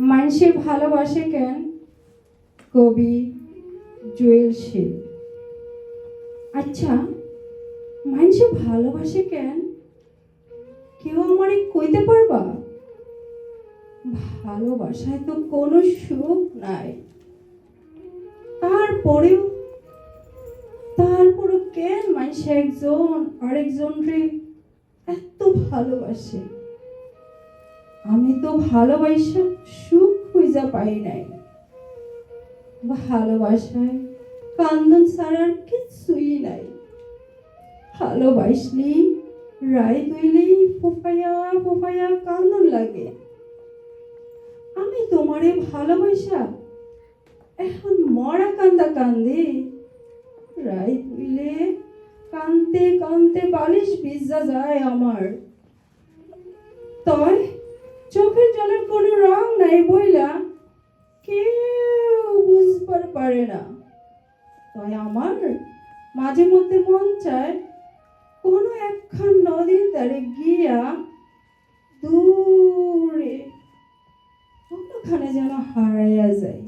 মানুষে ভালোবাসে কেন? কবি জুয়েল শীল আচ্ছা মানুষে ভালোবাসে কেন? কেউ আমারে কইতে পারবা? ভালোবাসায় তো কোনো সুখ নাই। তারপরেও, তারপরও কেন মানুষ একজন আরেকজন রে এত ভালোবাসে? আমি তো ভালোবাসা, সুখ খুঁজা পাই নাই। ভালোবাসায় কান্দন ছাড়ার কিছুই নাই। ভালোবাসলি, রায় তুইলেই ফোফাইয়া ফোফাইয়া কান্দন লাগে। আমি তোমারে ভালোবাসা, এখন মরা কান্দা কান্দে। রায় তুইলে কানতে কানতে বালিশ ভিজা যায় আমার। তয় নাই বইলা কেউ বুঝবার পারে না। তাই আমার মাঝে মধ্যে মন চায় কোনো একখান নদীর ধারে গিয়া দূরে কোনোখানে যেন হারাইয়া যায়।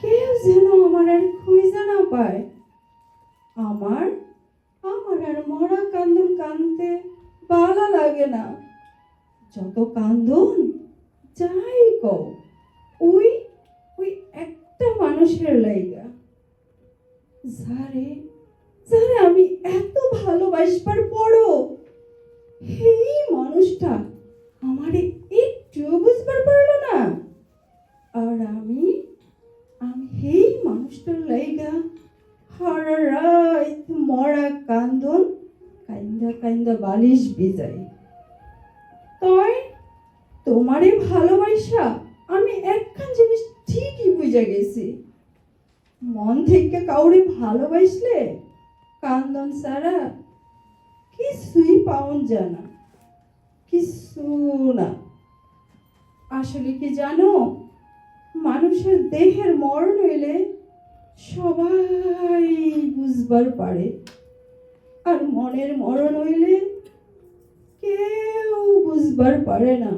কেউ যেন আমার আর খুঁজে না পায়। আমার আমার আর মরা কান্দুন কানতে ভালো লাগে না। যত কান্দন যাই কও, ওই ওই একটা মানুষের লাইগা। আমি এত ভালোবাসবার পরও এই মানুষটা আমারে একটুও বুঝবার পারল না। আর আমি আমি এই মানুষটার লাইগা সারা মরা কান্দন, কাইন্দা কাইন্দা বালিশ বিজাই তয় তোমারে ভালোবাসা আমি একখান জিনিস ঠিকই বুঝে গেছি। মন থেকে কাউরে ভালোবাসলে কান্দন সারা কিছুই পাওন জানা কিছু না। আসলে কি জানো, মানুষের দেহের মরণ হইলে সবাই বুঝবার পারে, আর মনের মরণ হইলে কেউ বুঝবার পারে না।